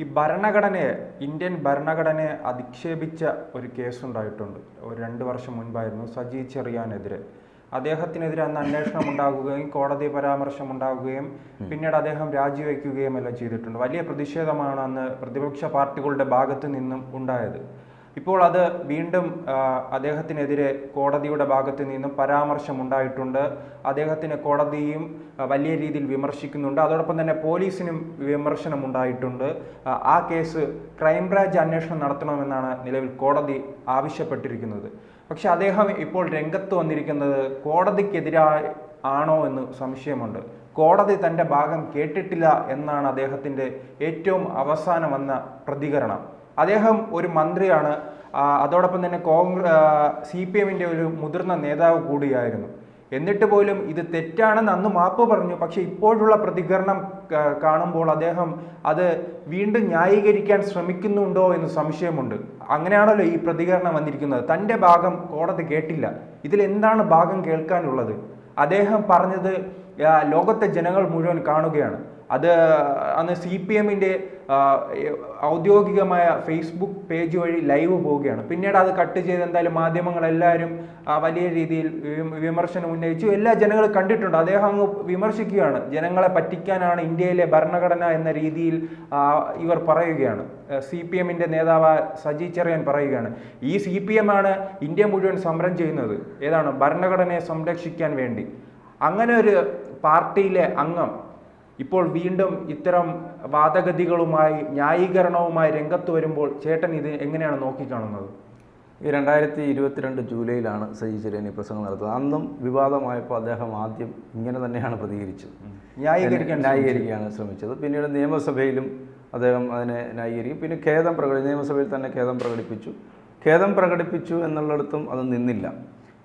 ഈ ഭരണഘടനയെ ഇന്ത്യൻ ഭരണഘടനയെ അധിക്ഷേപിച്ച ഒരു കേസുണ്ടായിട്ടുണ്ട്. ഒരു രണ്ട് വർഷം മുൻപായിരുന്നു സജി ചെറിയാനെതിരെ. അദ്ദേഹത്തിനെതിരെ അന്ന് അന്വേഷണം ഉണ്ടാകുകയും കോടതി പരാമർശം ഉണ്ടാകുകയും പിന്നീട് അദ്ദേഹം രാജിവെക്കുകയും എല്ലാം ചെയ്തിട്ടുണ്ട്. വലിയ പ്രതിഷേധമാണ് അന്ന് പ്രതിപക്ഷ പാർട്ടികളുടെ ഭാഗത്ത് നിന്നും ഉണ്ടായത്. ഇപ്പോൾ അത് വീണ്ടും അദ്ദേഹത്തിനെതിരെ കോടതിയുടെ ഭാഗത്ത് നിന്നും പരാമർശമുണ്ടായിട്ടുണ്ട്. അദ്ദേഹത്തിന് കോടതിയും വലിയ രീതിയിൽ വിമർശിക്കുന്നുണ്ട്. അതോടൊപ്പം തന്നെ പോലീസിനും വിമർശനം ഉണ്ടായിട്ടുണ്ട് ആ, കേസ് ക്രൈംബ്രാഞ്ച് അന്വേഷണം നടത്തണമെന്നാണ് നിലവിൽ കോടതി ആവശ്യപ്പെട്ടിരിക്കുന്നത്. പക്ഷെ അദ്ദേഹം ഇപ്പോൾ രംഗത്ത് വന്നിരിക്കുന്നത് കോടതിക്കെതിരായി ആണോ എന്ന് സംശയമുണ്ട്. കോടതി തന്റെ ഭാഗം കേട്ടിട്ടില്ല എന്നാണ് അദ്ദേഹത്തിന്റെ ഏറ്റവും അവസാനം വന്ന പ്രതികരണം. അദ്ദേഹം ഒരു മന്ത്രിയാണ്. അതോടൊപ്പം തന്നെ കോൺഗ്രസ് സി പി എമ്മിന്റെ ഒരു മുതിർന്ന നേതാവ് കൂടിയായിരുന്നു. എന്നിട്ട് പോലും ഇത് തെറ്റാണെന്ന് അന്ന് മാപ്പ് പറഞ്ഞു. പക്ഷേ ഇപ്പോഴുള്ള പ്രതികരണം കാണുമ്പോൾ അദ്ദേഹം അത് വീണ്ടും ന്യായീകരിക്കാൻ ശ്രമിക്കുന്നുണ്ടോ എന്ന് സംശയമുണ്ട്. അങ്ങനെയാണല്ലോ ഈ പ്രതികരണം വന്നിരിക്കുന്നത്. തന്റെ ഭാഗം കോടതി കേട്ടില്ല. ഇതിൽ എന്താണ് ഭാഗം കേൾക്കാനുള്ളത്? അദ്ദേഹം പറഞ്ഞത് ലോകത്തെ ജനങ്ങൾ മുഴുവൻ കാണുകയാണ്. അത് അന്ന് സി പി എമ്മിന്റെ ഔദ്യോഗികമായ ഫേസ്ബുക്ക് പേജ് വഴി ലൈവ് പോവുകയാണ്. പിന്നീട് അത് കട്ട് ചെയ്ത് എന്തായാലും മാധ്യമങ്ങളെല്ലാവരും വലിയ രീതിയിൽ വിമർശനം ഉന്നയിച്ചു. എല്ലാ ജനങ്ങളും കണ്ടിട്ടുണ്ട്. അദ്ദേഹം അങ്ങ് വിമർശിക്കുകയാണ്. ജനങ്ങളെ പറ്റിക്കാനാണ് ഇന്ത്യയിലെ ഭരണഘടന എന്ന രീതിയിൽ ഇവർ പറയുകയാണ്. സി പി എമ്മിന്റെ നേതാവ് സജി ചെറിയാൻ പറയുകയാണ്. ഈ സി പി എം ആണ് ഇന്ത്യ മുഴുവൻ സമരം ചെയ്യുന്നത്. ഏതാണ്? ഭരണഘടനയെ സംരക്ഷിക്കാൻ വേണ്ടി. അങ്ങനെ ഒരു പാർട്ടിയിലെ അംഗം ഇപ്പോൾ വീണ്ടും ഇത്തരം വാദഗതികളുമായി ന്യായീകരണവുമായി രംഗത്ത് വരുമ്പോൾ ചേട്ടൻ ഇത് എങ്ങനെയാണ് നോക്കിക്കാണുന്നത്? ഈ രണ്ടായിരത്തി ഇരുപത്തിരണ്ട് ജൂലൈയിലാണ് സജി ചെറിയാൻ ഈ പ്രസംഗം നടത്തുന്നത്. അന്നും വിവാദമായപ്പോൾ അദ്ദേഹം ആദ്യം ഇങ്ങനെ തന്നെയാണ് പ്രതികരിച്ചത്. ന്യായീകരിക്കാൻ ന്യായീകരിക്കുകയാണ് ശ്രമിച്ചത്. പിന്നീട് നിയമസഭയിലും അദ്ദേഹം അതിനെ ന്യായീകരിക്കും. പിന്നെ ഖേദം പ്രകടി നിയമസഭയിൽ തന്നെ ഖേദം പ്രകടിപ്പിച്ചു. ഖേദം പ്രകടിപ്പിച്ചു എന്നുള്ളിടത്തും അത് നിന്നില്ല.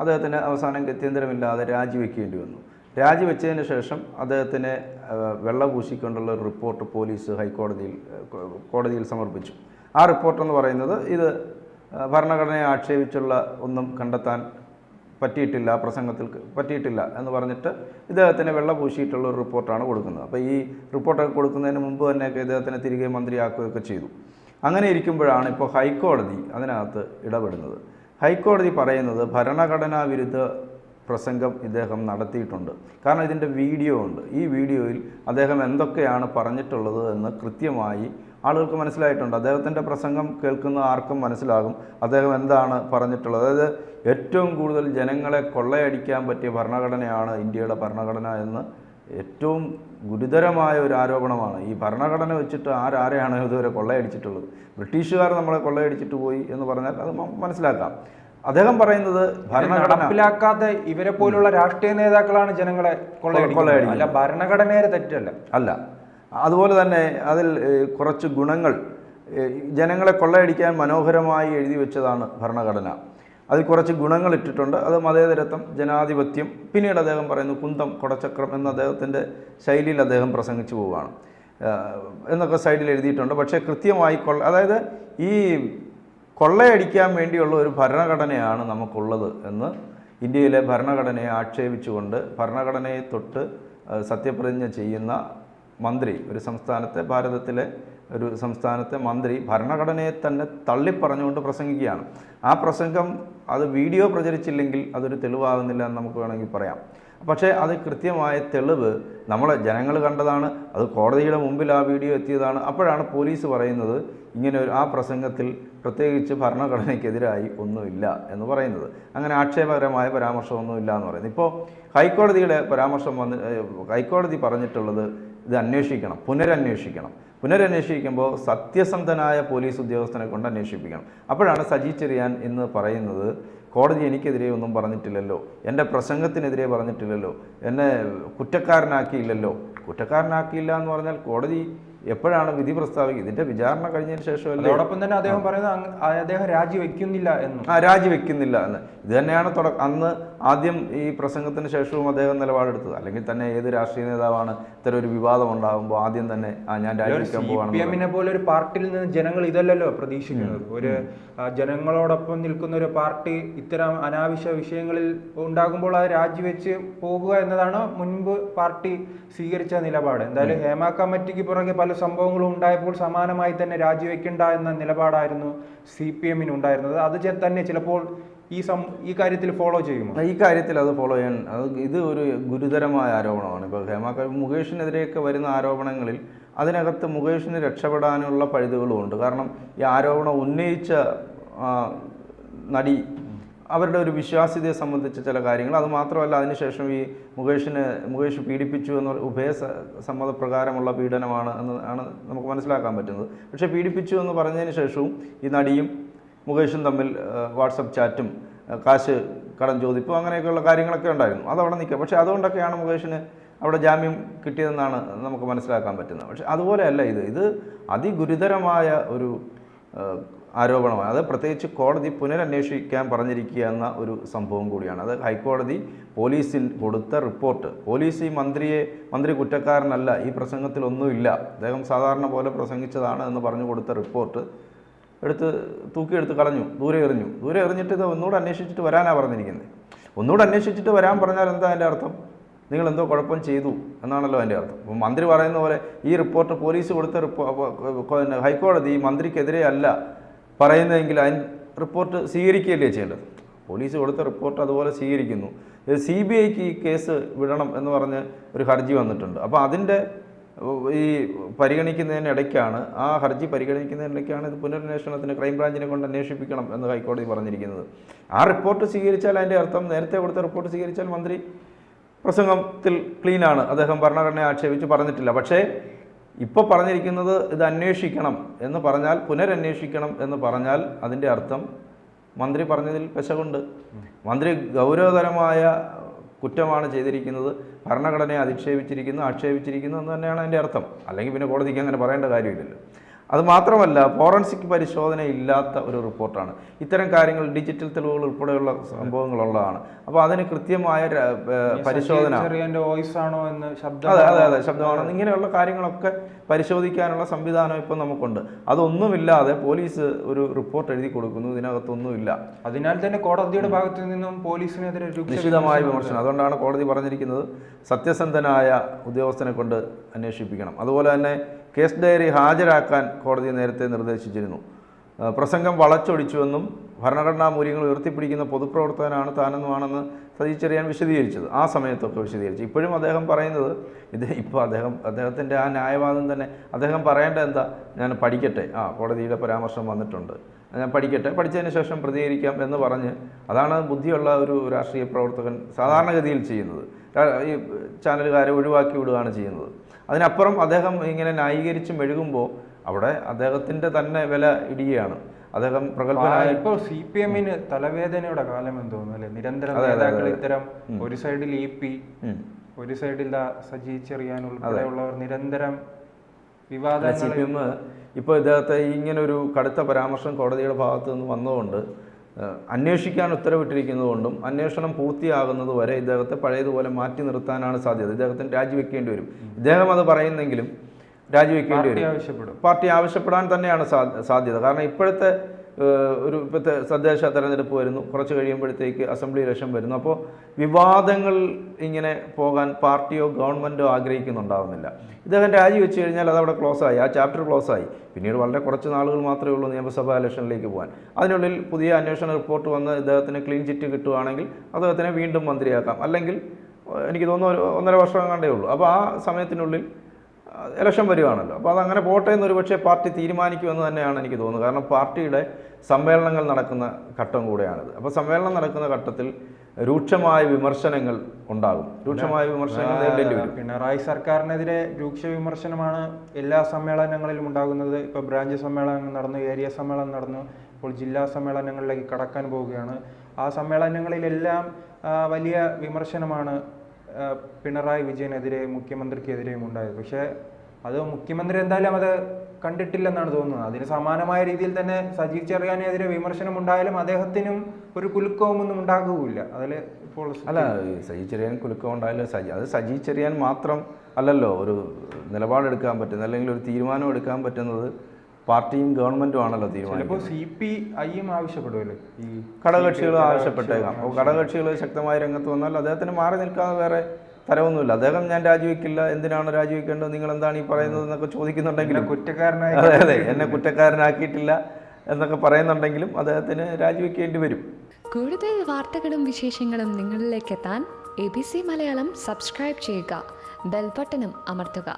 അദ്ദേഹത്തിന് അവസാനം ഗത്യന്തരമില്ലാതെ രാജിവെക്കേണ്ടി വന്നു. രാജിവെച്ചതിന് ശേഷം അദ്ദേഹത്തിന് വെള്ളപൂശിക്കൊണ്ടുള്ള വെള്ള പൂശിക്കൊണ്ടുള്ള ഒരു റിപ്പോർട്ട് പോലീസ് ഹൈക്കോടതിയിൽ കോടതിയിൽ സമർപ്പിച്ചു. ആ റിപ്പോർട്ട് എന്ന് പറയുന്നത് ഇത് ഭരണഘടനയെ ആക്ഷേപിച്ചുള്ള ഒന്നും കണ്ടെത്താൻ പറ്റിയിട്ടില്ല പ്രസംഗത്തിൽ പറ്റിയിട്ടില്ല എന്ന് പറഞ്ഞിട്ട് ഇദ്ദേഹത്തിന് വെള്ള പൂശിയിട്ടുള്ള ഒരു റിപ്പോർട്ടാണ് കൊടുക്കുന്നത്. അപ്പോൾ ഈ റിപ്പോർട്ടൊക്കെ കൊടുക്കുന്നതിന് മുമ്പ് തന്നെയൊക്കെ ഇദ്ദേഹത്തിനെ തിരികെ മന്ത്രിയാക്കുകയൊക്കെ ചെയ്തു. അങ്ങനെ ഇരിക്കുമ്പോഴാണ് ഇപ്പോൾ ഹൈക്കോടതി അതിനകത്ത് ഇടപെടുന്നത്. ഹൈക്കോടതി പറയുന്നത് ഭരണഘടനാ വിരുദ്ധ പ്രസംഗം ഇദ്ദേഹം നടത്തിയിട്ടുണ്ട്. കാരണം ഇതിന്റെ വീഡിയോ ഉണ്ട്. ഈ വീഡിയോയിൽ അദ്ദേഹം എന്തൊക്കെയാണ് പറഞ്ഞിട്ടുള്ളത് എന്ന് കൃത്യമായി ആളുകൾക്ക് മനസ്സിലായിട്ടുണ്ട്. അദ്ദേഹത്തിന്റെ പ്രസംഗം കേൾക്കുന്ന ആർക്കും മനസ്സിലാകും. അദ്ദേഹം എന്താണ് പറഞ്ഞിട്ടുള്ളത്? അതായത് ഏറ്റവും കൂടുതൽ ജനങ്ങളെ കൊള്ളയടിക്കാൻ പറ്റിയ ഭരണഘടനയാണ് ഇന്ത്യയുടെ ഭരണഘടന എന്ന് ഏറ്റവും ഗുരുതരമായ ഒരു ആരോപണമാണ്. ഈ ഭരണഘടന വെച്ചിട്ട് ആരാരെയാണ് ഇതുവരെ കൊള്ളയടിച്ചിട്ടുള്ളത്? ബ്രിട്ടീഷുകാർ നമ്മളെ കൊള്ളയടിച്ചിട്ട് പോയി എന്ന് പറഞ്ഞാൽ അത് മനസ്സിലാക്കാം. അദ്ദേഹം പറയുന്നത് നടപ്പിലാക്കാതെ ഇവരെ പോലുള്ള രാഷ്ട്രീയ നേതാക്കളാണ് ജനങ്ങളെ കൊള്ളയടിക്കുന്നത്. അല്ല ഭരണഘടനയുടെ തെറ്റല്ല. അല്ല. അതുപോലെ തന്നെ അതിൽ കുറച്ച് ഗുണങ്ങൾ ജനങ്ങളെ കൊള്ളയടിക്കാൻ മനോഹരമായി എഴുതി വെച്ചതാണ് ഭരണഘടന. അതിൽ കുറച്ച് ഗുണങ്ങൾ ഇട്ടിട്ടുണ്ട്. അത് മതേതരത്വം ജനാധിപത്യം പിന്നീട് അദ്ദേഹം പറയുന്നു കുന്തം കൊടച്ചക്രം എന്ന അദ്ദേഹത്തിന്റെ ശൈലിയിൽ അദ്ദേഹം പ്രസംഗിച്ചു പോവുകയാണ്. എന്നൊക്കെ സൈഡിൽ എഴുതിയിട്ടുണ്ട്. പക്ഷേ കൃത്യമായി കൊള്ള അതായത് ഈ കൊള്ളയടിക്കാൻ വേണ്ടിയുള്ള ഒരു ഭരണഘടനയാണ് നമുക്കുള്ളത് എന്ന് ഇന്ത്യയിലെ ഭരണഘടനയെ ആക്ഷേപിച്ചുകൊണ്ട് ഭരണഘടനയെ തൊട്ട് സത്യപ്രതിജ്ഞ ചെയ്യുന്ന മന്ത്രി ഒരു സംസ്ഥാനത്തെ ഭാരതത്തിലെ ഒരു സംസ്ഥാനത്തെ മന്ത്രി ഭരണഘടനയെ തന്നെ തള്ളിപ്പറഞ്ഞുകൊണ്ട് പ്രസംഗിക്കുകയാണ്. ആ പ്രസംഗം അത് വീഡിയോ പ്രചരിച്ചില്ലെങ്കിൽ അതൊരു തെളിവാകുന്നില്ല എന്ന് നമുക്ക് വേണമെങ്കിൽ പറയാം. പക്ഷേ അത് കൃത്യമായ തെളിവ് നമ്മളെ ജനങ്ങൾ കണ്ടതാണ്. അത് കോടതിയുടെ മുമ്പിൽ ആ വീഡിയോ എത്തിയതാണ്. അപ്പോഴാണ് പോലീസ് പറയുന്നത് ഇങ്ങനെ ഒരു ആ പ്രസംഗത്തിൽ പ്രത്യേകിച്ച് ഭരണഘടനയ്ക്കെതിരായി ഒന്നുമില്ല എന്ന് പറയുന്നത്. അങ്ങനെ ആക്ഷേപകരമായ പരാമർശമൊന്നുമില്ല എന്ന് പറയുന്നത്. ഇപ്പോൾ ഹൈക്കോടതിയുടെ പരാമർശം വന്ന് ഹൈക്കോടതി പറഞ്ഞിട്ടുള്ളത് ഇത് അന്വേഷിക്കണം പുനരന്വേഷിക്കണം. പുനരന്വേഷിക്കുമ്പോൾ സത്യസന്ധനായ പോലീസ് ഉദ്യോഗസ്ഥനെ കൊണ്ട് അന്വേഷിപ്പിക്കണം. അപ്പോഴാണ് സജി ചെറിയാൻ എന്ന് പറയുന്നത് കോടതി എനിക്കെതിരെ ഒന്നും പറഞ്ഞിട്ടില്ലല്ലോ എന്റെ പ്രസംഗത്തിനെതിരെ പറഞ്ഞിട്ടില്ലല്ലോ എന്നെ കുറ്റക്കാരനാക്കിയില്ലല്ലോ. കുറ്റക്കാരനാക്കിയില്ല എന്ന് പറഞ്ഞാൽ കോടതി എപ്പോഴാണ് വിധി പ്രസ്താവിക്കുക? ഇതിന്റെ വിചാരണ കഴിഞ്ഞതിന് ശേഷമല്ലേ? അതോടൊപ്പം തന്നെ അദ്ദേഹം പറയുന്നത് അദ്ദേഹം രാജിവെക്കുന്നില്ല എന്ന്. ആ രാജിവെക്കുന്നില്ല എന്ന്. ഇത് തന്നെയാണ് തുട അന്ന് ആദ്യം ഈ പ്രസംഗത്തിന് ശേഷവും അദ്ദേഹം നിലപാടെടുത്തത്. അല്ലെങ്കിൽ തന്നെ ഏത് രാഷ്ട്രീയ നേതാവാണ് ഇത്തരം ഒരു വിവാദം ഉണ്ടാകുമ്പോൾ ആദ്യം തന്നെ ഞാൻ രാജിവെക്കാൻ പോവാണ് പോലെ ഒരു പാർട്ടിയിൽ നിന്ന് ജനങ്ങൾ ഇതല്ലല്ലോ പ്രതീക്ഷിക്കുന്നത്. ഒരു ജനങ്ങളോടൊപ്പം നിൽക്കുന്ന ഒരു പാർട്ടി ഇത്തരം അനാവശ്യ വിഷയങ്ങളിൽ ഉണ്ടാകുമ്പോൾ അത് രാജിവെച്ച് പോകുക എന്നതാണ് മുൻപ് പാർട്ടി സ്വീകരിച്ച നിലപാട്. എന്തായാലും ഹേമ കമ്മിറ്റിക്ക് പുറകെ പല പല സംഭവങ്ങളും ഉണ്ടായപ്പോൾ സമാനമായി തന്നെ രാജിവെക്കേണ്ട എന്ന നിലപാടായിരുന്നു സി പി എമ്മിന് ഉണ്ടായിരുന്നത് അത് തന്നെ ചിലപ്പോൾ ഈ സം ഈ കാര്യത്തിൽ ഫോളോ ചെയ്യും ഈ കാര്യത്തിൽ അത് ഫോളോ ചെയ്യാൻ അത് ഇത് ഒരു ഗുരുതരമായ ആരോപണമാണ്. ഇപ്പോൾ ഹേമ മുകേഷിനെതിരെയൊക്കെ വരുന്ന ആരോപണങ്ങളിൽ അതിനകത്ത് മുകേഷിന് രക്ഷപ്പെടാനുള്ള പഴുതുകളുമുണ്ട്. കാരണം ഈ ആരോപണം ഉന്നയിച്ച നടി അവരുടെ ഒരു വിശ്വാസ്യതയെ സംബന്ധിച്ച ചില കാര്യങ്ങൾ. അത് മാത്രമല്ല അതിനുശേഷം ഈ മുകേഷിന് മുകേഷ് പീഡിപ്പിച്ചു എന്ന ഉഭയ സമ്മത സമ്മതപ്രകാരമുള്ള പീഡനമാണ് എന്ന് ആണ് നമുക്ക് മനസ്സിലാക്കാൻ പറ്റുന്നത്. പക്ഷേ പീഡിപ്പിച്ചു എന്ന് പറഞ്ഞതിന് ശേഷവും ഈ നടിയും മുകേഷും തമ്മിൽ വാട്സപ്പ് ചാറ്റും കാശ് കടം ചോദിപ്പും അങ്ങനെയൊക്കെയുള്ള കാര്യങ്ങളൊക്കെ ഉണ്ടായിരുന്നു. അതവിടെ നിൽക്കുക. പക്ഷേ അതുകൊണ്ടൊക്കെയാണ് മുകേഷിന് അവിടെ ജാമ്യം കിട്ടിയതെന്നാണ് നമുക്ക് മനസ്സിലാക്കാൻ പറ്റുന്നത്. പക്ഷേ അതുപോലെയല്ല ഇത്. ഇത് അതിഗുരുതരമായ ഒരു ആരോപണമാണ്. അത് പ്രത്യേകിച്ച് കോടതി പുനരന്വേഷിക്കാൻ പറഞ്ഞിരിക്കുക എന്ന ഒരു സംഭവം കൂടിയാണ്. അത് ഹൈക്കോടതി പോലീസിൽ കൊടുത്ത റിപ്പോർട്ട്. പോലീസ് ഈ മന്ത്രിയെ മന്ത്രി കുറ്റക്കാരനല്ല ഈ പ്രസംഗത്തിലൊന്നുമില്ല അദ്ദേഹം സാധാരണ പോലെ പ്രസംഗിച്ചതാണ് എന്ന് പറഞ്ഞു കൊടുത്ത റിപ്പോർട്ട് എടുത്ത് തൂക്കിയെടുത്ത് കളഞ്ഞു ദൂരെ എറിഞ്ഞു. ദൂരെ എറിഞ്ഞിട്ട് ഇത് ഒന്നുകൂടെ അന്വേഷിച്ചിട്ട് വരാനാണ് പറഞ്ഞിരിക്കുന്നത് ഒന്നുകൂടെ അന്വേഷിച്ചിട്ട് വരാൻ പറഞ്ഞാൽ എന്താ അതിന്റെ അർത്ഥം? നിങ്ങൾ എന്തോ കുഴപ്പം ചെയ്തു എന്നാണല്ലോ അതിന്റെ അർത്ഥം. അപ്പോൾ മന്ത്രി പറയുന്ന പോലെ ഈ റിപ്പോർട്ട് പോലീസ് കൊടുത്ത റിപ്പോ ഹൈക്കോടതി മന്ത്രിക്കെതിരെ അല്ല. പറയുന്നതെങ്കിൽ അതിന് റിപ്പോർട്ട് സ്വീകരിക്കുകയല്ലേ ചെയ്യേണ്ടത്? പോലീസ് കൊടുത്ത റിപ്പോർട്ട് അതുപോലെ സ്വീകരിക്കുന്നു. സി ബി ഐക്ക് ഈ കേസ് വിടണം എന്ന് പറഞ്ഞ് ഒരു ഹർജി വന്നിട്ടുണ്ട്. അപ്പോൾ അതിന്റെ ഈ പരിഗണിക്കുന്നതിനിടയ്ക്കാണ് ആ ഹർജി പരിഗണിക്കുന്നതിനിടയ്ക്കാണ് ഇത് പുനരന്വേഷണത്തിന് ക്രൈംബ്രാഞ്ചിനെ കൊണ്ട് അന്വേഷിപ്പിക്കണം എന്ന് ഹൈക്കോടതി പറഞ്ഞിരിക്കുന്നത്. ആ റിപ്പോർട്ട് സ്വീകരിച്ചാൽ അതിന്റെ അർത്ഥം നേരത്തെ കൊടുത്ത റിപ്പോർട്ട് സ്വീകരിച്ചാൽ മന്ത്രി പ്രസംഗത്തിൽ ക്ലീനാണ്. അദ്ദേഹം ഭരണഘടനയെ ആക്ഷേപിച്ച് പറഞ്ഞിട്ടില്ല. പക്ഷേ ഇപ്പോൾ പറഞ്ഞിരിക്കുന്നത് ഇത് അന്വേഷിക്കണം എന്ന് പറഞ്ഞാൽ പുനരന്വേഷിക്കണം എന്ന് പറഞ്ഞാൽ അതിന്റെ അർത്ഥം മന്ത്രി പറഞ്ഞതിൽ പെശകുണ്ട്. മന്ത്രി ഗൗരവതരമായ കുറ്റമാണ് ചെയ്തിരിക്കുന്നത്. ഭരണഘടനയെ അധിക്ഷേപിച്ചിരിക്കുന്നു ആക്ഷേപിച്ചിരിക്കുന്നു എന്ന് തന്നെയാണ് അതിന്റെ അർത്ഥം. അല്ലെങ്കിൽ പിന്നെ കോടതിക്ക് അങ്ങനെ പറയേണ്ട കാര്യമില്ലല്ലോ. അത് മാത്രമല്ല ഫോറൻസിക് പരിശോധന ഇല്ലാത്ത ഒരു റിപ്പോർട്ടാണ്. ഇത്തരം കാര്യങ്ങൾ ഡിജിറ്റൽ തെളിവുകൾ ഉൾപ്പെടെയുള്ള സംഭവങ്ങളുള്ളതാണ്. അപ്പോൾ അതിന് കൃത്യമായ പരിശോധന. വോയിസ് ആണോ എന്ന് ശബ്ദം അതെ അതെ അതെ ശബ്ദമാണ്. ഇങ്ങനെയുള്ള കാര്യങ്ങളൊക്കെ പരിശോധിക്കാനുള്ള സംവിധാനം ഇപ്പം നമുക്കുണ്ട്. അതൊന്നുമില്ലാതെ പോലീസ് ഒരു റിപ്പോർട്ട് എഴുതി കൊടുക്കുന്നു ഇതിനകത്തൊന്നുമില്ല. അതിനാൽ തന്നെ കോടതിയുടെ ഭാഗത്തു നിന്നും പോലീസിനെതിരെ നിശ്ചിതമായ വിമർശനം. അതുകൊണ്ടാണ് കോടതി പറഞ്ഞിരിക്കുന്നത് സത്യസന്ധനായ ഉദ്യോഗസ്ഥനെ കൊണ്ട് അന്വേഷിപ്പിക്കണം. അതുപോലെ തന്നെ കേസ് ഡയറി ഹാജരാക്കാൻ കോടതി നേരത്തെ നിർദ്ദേശിച്ചിരുന്നു. പ്രസംഗം വളച്ചൊടിച്ചുവെന്നും ഭരണഘടനാ മൂല്യങ്ങൾ ഉയർത്തിപ്പിടിക്കുന്ന പൊതുപ്രവർത്തകനാണ് താനെന്നുമാണെന്ന് ചെറിയാൻ വിശദീകരിച്ചത്. ആ സമയത്തൊക്കെ വിശദീകരിച്ചു. ഇപ്പോഴും അദ്ദേഹം പറയുന്നത് ഇത് ഇപ്പോൾ അദ്ദേഹം അദ്ദേഹത്തിന്റെ ആ ന്യായവാദം തന്നെ അദ്ദേഹം പറയേണ്ട എന്താ? ഞാൻ പഠിക്കട്ടെ. ആ കോടതിയുടെ പരാമർശം വന്നിട്ടുണ്ട്. ഞാൻ പഠിക്കട്ടെ. പഠിച്ചതിന് ശേഷം പ്രതികരിക്കാം എന്ന് പറഞ്ഞ് അതാണ് ബുദ്ധിയുള്ള ഒരു രാഷ്ട്രീയ പ്രവർത്തകൻ സാധാരണഗതിയിൽ ചെയ്യുന്നത്. ഈ ചാനലുകാരെ ഒഴിവാക്കി വിടുകയാണ് ചെയ്യുന്നത്. അതിനപ്പുറം അദ്ദേഹം ഇങ്ങനെ ന്യായീകരിച്ച് മെഴുകുമ്പോൾ അവിടെ അദ്ദേഹത്തിന്റെ തന്നെ വില ഇടിയാണ് അദ്ദേഹം പ്രഗത്ഭനായ ഇപ്പോൾ സി പി എമ്മിന് തലവേദനയുടെ കാലം എന്ന് തോന്നുന്നു അല്ലെ നിരന്തരം നേതാക്കൾ ഇത്തരം ഒരു സൈഡിൽ ഇ പി ഒരു സൈഡിൽ സജി ചെറിയാൻ ഉൾപ്പെടെയുള്ളവർ നിരന്തരം സി വിവാദങ്ങൾ പി എം ഇപ്പോൾ ഇദ്ദേഹത്തെ ഇങ്ങനെ ഒരു കടുത്ത പരാമർശം കോടതിയുടെ ഭാഗത്തുനിന്ന് വന്നതുകൊണ്ട് ഏഹ്, അന്വേഷിക്കാൻ ഉത്തരവിട്ടിരിക്കുന്നതുകൊണ്ടും അന്വേഷണം പൂർത്തിയാകുന്നത് വരെ ഇദ്ദേഹത്തെ പഴയതുപോലെ മാറ്റി നിർത്താനാണ് സാധ്യത. ഇദ്ദേഹത്തിന് രാജിവെക്കേണ്ടി വരും. ഇദ്ദേഹം അത് പറയുന്നെങ്കിലും രാജിവെക്കേണ്ടി വരും. ആവശ്യപ്പെടും. പാർട്ടി ആവശ്യപ്പെടാൻ തന്നെയാണ് സാധ്യത. കാരണം ഇപ്പോഴത്തെ ഒരു ഇപ്പോഴത്തെ തദ്ദേശ തെരഞ്ഞെടുപ്പ് വരുന്നു. കുറച്ച് കഴിയുമ്പോഴത്തേക്ക് അസംബ്ലി ഇലക്ഷൻ വരുന്നു. അപ്പോൾ വിവാദങ്ങൾ ഇങ്ങനെ പോകാൻ പാർട്ടിയോ ഗവൺമെന്റോ ആഗ്രഹിക്കുന്നുണ്ടാവുന്നില്ല. ഇദ്ദേഹം രാജിവെച്ച് കഴിഞ്ഞാൽ അതവിടെ ക്ലോസ് ആയി. ആ ചാപ്റ്റർ ക്ലോസ് ആയി. പിന്നീട് വളരെ കുറച്ച് നാളുകൾ മാത്രമേ ഉള്ളൂ നിയമസഭാ ഇലക്ഷനിലേക്ക് പോകാൻ. അതിനുള്ളിൽ പുതിയ അന്വേഷണ റിപ്പോർട്ട് വന്ന് ഇദ്ദേഹത്തിന് ക്ലീൻ ചിറ്റ് കിട്ടുകയാണെങ്കിൽ അദ്ദേഹത്തിനെ വീണ്ടും മന്ത്രിയാക്കാം. അല്ലെങ്കിൽ എനിക്ക് തോന്നുന്നു ഒന്നര വർഷം കണ്ടേ ഉള്ളൂ. അപ്പോൾ ആ സമയത്തിനുള്ളിൽ ഇലക്ഷൻ വരികയാണല്ലോ അപ്പോൾ അതങ്ങനെ പോട്ടെ എന്നൊരു പക്ഷേ പാർട്ടി തീരുമാനിക്കുമെന്ന് തന്നെയാണ് എനിക്ക് തോന്നുന്നത്. കാരണം പാർട്ടിയുടെ സമ്മേളനങ്ങൾ നടക്കുന്ന ഘട്ടം കൂടെയാണിത്. അപ്പോൾ സമ്മേളനം നടക്കുന്ന ഘട്ടത്തിൽ രൂക്ഷമായ വിമർശനങ്ങൾ ഉണ്ടാകും. രൂക്ഷമായ വിമർശനങ്ങൾ നേരിടേണ്ടി വരും. പിണറായി സർക്കാരിനെതിരെ രൂക്ഷ വിമർശനമാണ് എല്ലാ സമ്മേളനങ്ങളിലും ഉണ്ടാകുന്നത്. ഇപ്പോൾ ബ്രാഞ്ച് സമ്മേളനം നടന്നു ഏരിയ സമ്മേളനം നടന്നു. ഇപ്പോൾ ജില്ലാ സമ്മേളനങ്ങളിലേക്ക് കടക്കാൻ പോവുകയാണ്. ആ സമ്മേളനങ്ങളിലെല്ലാം വലിയ വിമർശനമാണ് പിണറായി വിജയനെതിരെ മുഖ്യമന്ത്രിക്കെതിരെയും ഉണ്ടായത്. പക്ഷേ അത് മുഖ്യമന്ത്രി എന്തായാലും അത് കണ്ടിട്ടില്ലെന്നാണ് തോന്നുന്നത്. അതിന് സമാനമായ രീതിയിൽ തന്നെ സജീവ് ചെറിയാനെതിരെ വിമർശനം ഉണ്ടായാലും അദ്ദേഹത്തിനും ഒരു കുലുക്കവും ഒന്നും ഉണ്ടാകുകയില്ല. അതിൽ ഇപ്പോൾ അല്ല സജീവ് സജി ചെറിയാൻ കുലുക്കം ഉണ്ടായാലും സജി അത് സജീവ് ചെറിയാൻ മാത്രം അല്ലല്ലോ ഒരു നിലപാടെടുക്കാൻ പറ്റുന്നത് അല്ലെങ്കിൽ ഒരു തീരുമാനം എടുക്കാൻ പറ്റുന്നത് പാർട്ടിയും ഗവൺമെന്റും ആണല്ലോ തീരുമാനിക്കുന്നത്. ചിലപ്പോൾ സി പി ഐയും ആവശ്യപ്പെടുമല്ലോ ഈ ഘടകകക്ഷികൾ ആവശ്യപ്പെട്ടേക്കാം. അപ്പോൾ ഘടകകക്ഷികൾ ശക്തമായ രംഗത്ത് വന്നാൽ അദ്ദേഹത്തിന് മാറി നിൽക്കാതെ വേറെ തരവൊന്നുമില്ല അദ്ദേഹം ഞാൻ രാജിവെക്കില്ല എന്തിനാണ് രാജിവെക്കേണ്ടത്? നിങ്ങൾ എന്താണ് ഈ പറയുന്നത് എന്നൊക്കെ ചോദിക്കുന്നുണ്ടെങ്കിലും. കുറ്റക്കാരനായി അതെ അതെ എന്നെ കുറ്റക്കാരനാക്കിയിട്ടില്ല എന്നൊക്കെ പറയുന്നുണ്ടെങ്കിലും അദ്ദേഹത്തിന് രാജിവെക്കേണ്ടി വരും. കൂടുതൽ വാർത്തകളും വിശേഷങ്ങളും നിങ്ങളിലേക്ക് എത്താൻ A B C Malayalam subscribe ചെയ്യുക. ബെൽബട്ടനും അമർത്തുക.